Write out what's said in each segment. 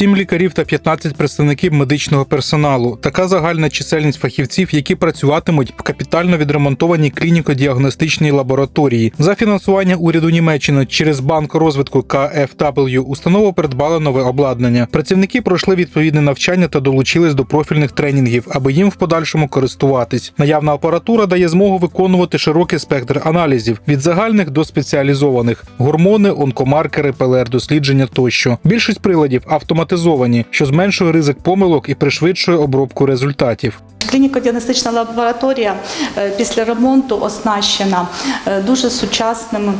Сім лікарів та 15 представників медичного персоналу. Така загальна чисельність фахівців, які працюватимуть в капітально відремонтованій клініко-діагностичній лабораторії. За фінансування уряду Німеччини через банк розвитку KfW установа придбала нове обладнання. Працівники пройшли відповідне навчання та долучились до профільних тренінгів, аби їм в подальшому користуватись. Наявна апаратура дає змогу виконувати широкий спектр аналізів від загальних до спеціалізованих: гормони, онкомаркери, ПЛР-дослідження тощо. Більшість приладів автоматизовані, що зменшує ризик помилок і пришвидшує обробку результатів. Клініко-діагностична лабораторія е, після ремонту оснащена е, дуже сучасним.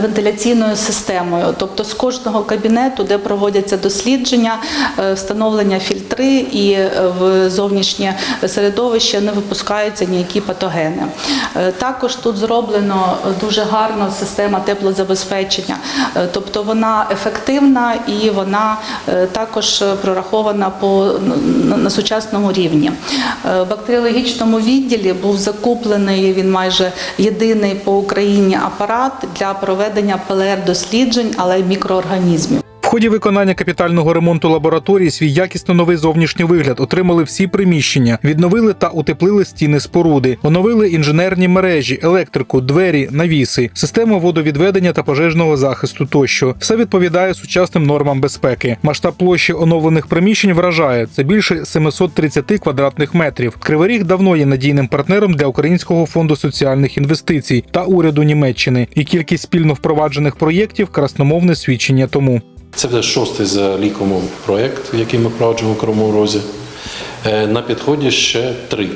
Вентиляційною системою, тобто з кожного кабінету, де проводяться дослідження, е, встановлення фільтри і е, в зовнішнє середовище не випускаються ніякі патогени. Е, Також тут зроблено дуже гарно система теплозабезпечення, тобто вона ефективна і вона також прорахована по на, сучасному рівні. В бактеріологічному відділі був закуплений він майже єдиний по Україні апарат для проведення ПЛР-досліджень, але й мікроорганізмів. Ході виконання капітального ремонту лабораторії свій якісно новий зовнішній вигляд отримали всі приміщення, відновили та утеплили стіни споруди, оновили інженерні мережі, електрику, двері, навіси, систему водовідведення та пожежного захисту тощо. Все відповідає сучасним нормам безпеки. Масштаб площі оновлених приміщень вражає це більше 730 квадратних метрів. Кривий Ріг давно є надійним партнером для Українського фонду соціальних інвестицій та уряду Німеччини. І кількість спільно впроваджених проєктів красномовне свідчення тому. Це вже шостий за ліком проєкт, який ми впроваджуємо у Кривому Розі. Е, На підході ще три.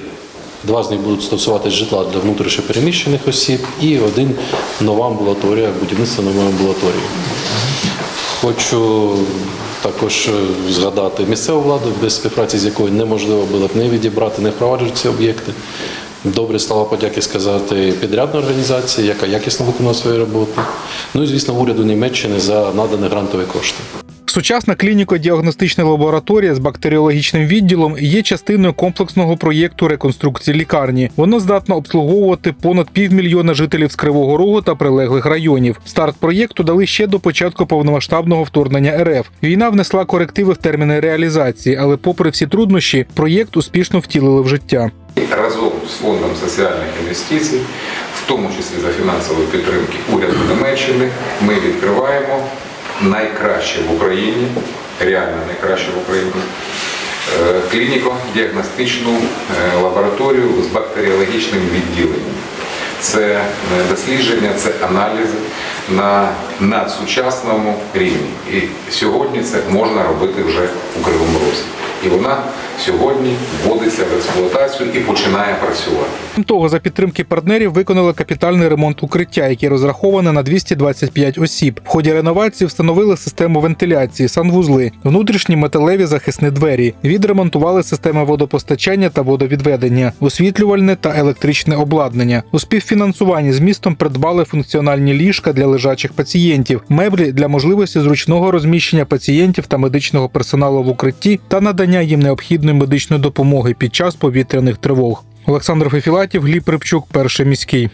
Два з них будуть стосуватися житла для внутрішньопереміщених осіб і один нова амбулаторія, будівництво нової амбулаторії. Хочу також е, згадати місцеву владу, без співпраці з якою неможливо було б не відібрати, не впроваджувати ці об'єкти. Добрі слова подяки сказати підрядної організації, яка якісно виконала свою роботу. Ну і звісно, уряду Німеччини за надані грантові кошти. Сучасна клініко-діагностична лабораторія з бактеріологічним відділом є частиною комплексного проєкту реконструкції лікарні. Воно здатно обслуговувати понад півмільйона жителів з Кривого Рогу та прилеглих районів. Старт проєкту дали ще до початку повномасштабного вторгнення РФ. Війна внесла корективи в терміни реалізації, але, попри всі труднощі, проєкт успішно втілили в життя. Разом з фондом соціальних інвестицій, в тому числі за фінансової підтримки уряду Німеччини, ми відкриваємо найкраще в Україні, реально найкраще в Україні, е, клініко-діагностичну е, лабораторію з бактеріологічним відділенням. Це е, дослідження, це аналізи на надсучасному рівні. І сьогодні це можна робити вже у Кривому Розі. І вона сьогодні вводиться в експлуатацію і починає працювати. Того, за підтримки партнерів виконали капітальний ремонт укриття, яке розраховане на 225 осіб. В ході реновації встановили систему вентиляції, санвузли, внутрішні металеві захисні двері. Відремонтували системи водопостачання та водовідведення, освітлювальне та електричне обладнання. У співфінансуванні з містом придбали функціональні ліжка для лежачих пацієнтів, меблі для можливості зручного розміщення пацієнтів та медичного персоналу в укритті та надання їм необхідної медичної допомоги під час повітряних тривог. Олександр Фефілатів, Гліб Рибчук, перший міський.